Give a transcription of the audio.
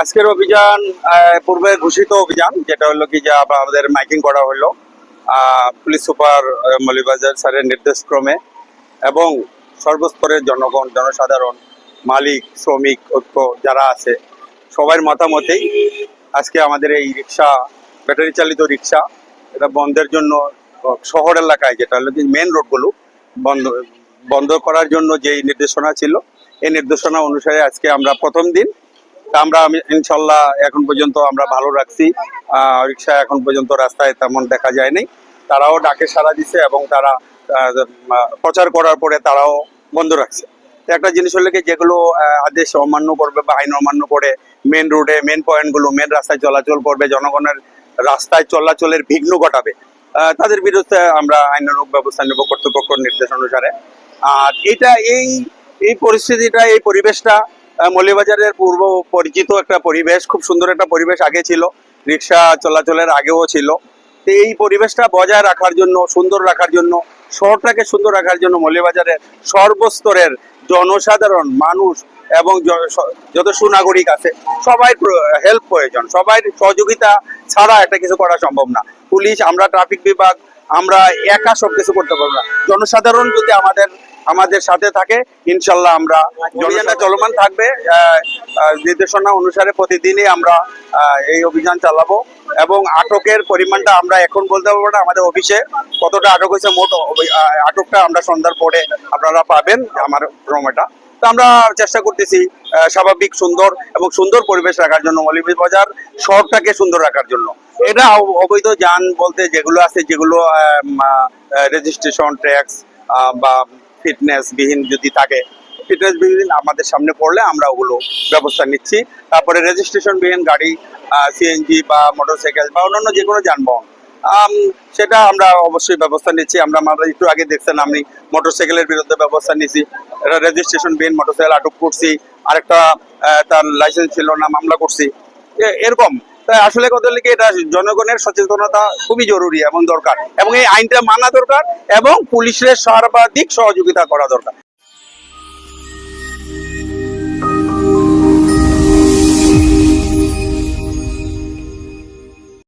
আজকের অভিযান পূর্বে ঘোষিত অভিযান যেটা হলো কি যে আমাদের মাইকিং করা হলো পুলিশ সুপার আহ, মৌলভীবাজার স্যারের নির্দেশক্রমে এবং সর্বস্তরের জনগণ জনসাধারণ মালিক শ্রমিক ঐক্য যারা আছে সবার মতামতেই আজকে আমাদের এই রিক্সা ব্যাটারি চালিত রিক্সা এটা বন্ধের জন্য শহর এলাকায় যেটা হলো মেন রোডগুলো বন্ধ বন্ধ করার জন্য যেই নির্দেশনা ছিল, এই নির্দেশনা অনুসারে আজকে আমরা প্রথম দিন। আমরা আমি ইনশাল্লাহ এখন পর্যন্ত আমরা ভালো রাখছি। রিক্সা এখন পর্যন্ত রাস্তায় তেমন দেখা যায়নি। তারাও ডাকে সাড়া দিছে এবং তারা প্রচার করার পরে তারাও বন্ধ রাখছে। একটা জিনিস হলে কি, যেগুলো আদেশ অমান্য করবে বা আইন অমান্য করে মেন রোডে মেন পয়েন্টগুলো মেন রাস্তায় চলাচল করবে, জনগণের রাস্তায় চলাচলের বিঘ্ন ঘটাবে তাদের বিরুদ্ধে আমরা আইনানুগ ব্যবস্থা নেব কর্তৃপক্ষ নির্দেশ অনুসারে। আর এটা এই এই পরিস্থিতিটা এই পরিবেশটা আহ, পূর্ব পরিচিত একটা পরিবেশ খুব সুন্দর একটা পরিবেশ আগে ছিল রিক্সা চলাচলের আগেও ছিল। তো এই পরিবেশটা বজায় রাখার জন্য সুন্দর রাখার জন্য শহরটাকে সুন্দর রাখার জন্য মৌলভীবাজারের সর্বস্তরের জনসাধারণ মানুষ এবং যত সুনাগরিক আছে সবাই হেল্প প্রয়োজন। সবাই সহযোগিতা ছাড়া একটা কিছু করা সম্ভব না। পুলিশ আমরা ট্রাফিক বিভাগ আমরা একা সব কিছু করতে পারব না। জনসাধারণ যদি আমাদের আমাদের সাথে থাকে, ইনশাল্লাহ আমরা অভিযানটা চলমান থাকবে নির্দেশনা অনুসারে প্রতিদিনই আমরা এই অভিযান চালাবো। এবং আটকের পরিমাণটা আমরা এখন বলতে পারব না, আমাদের অফিসে কতটা আটক হয়েছে মোট আটকটা আমরা সন্ধ্যার পরে আপনারা পাবেন আমার ক্রমটা তো আমরা চেষ্টা করতেছি স্বাভাবিক, সুন্দর এবং সুন্দর পরিবেশ রাখার জন্য মৌলভীবাজার শহরটাকে সুন্দর রাখার জন্য। এটা অবৈধ যান বলতে যেগুলো আছে, যেগুলো রেজিস্ট্রেশন ট্যাক্স বা ফিটনেস বিহীন যদি থাকে ফিটনেস বিহীন আমাদের সামনে পড়লে আমরা ওগুলো ব্যবস্থা নিচ্ছি। তারপরে রেজিস্ট্রেশন বিহীন গাড়ি সিএনজি বা মোটরসাইকেল বা অন্যান্য যে কোনো যানবাহন সেটা আমরা অবশ্যই ব্যবস্থা নিচ্ছি। আমরা আমরা একটু আগে দেখছেন, আমি মোটরসাইকেলের বিরুদ্ধে ব্যবস্থা এটা রেজিস্ট্রেশন বিহীন মোটরসাইকেল আটক করছি। আরেকটা তার লাইসেন্স ছিল না, মামলা করছি। এরকম। তাই আসলে কথা কি, এটা জনগণের সচেতনতা খুবই জরুরি এবং দরকার। এবং এই আইনটা মানা দরকার এবং পুলিশের সর্বাধিক সহযোগিতা করা দরকার।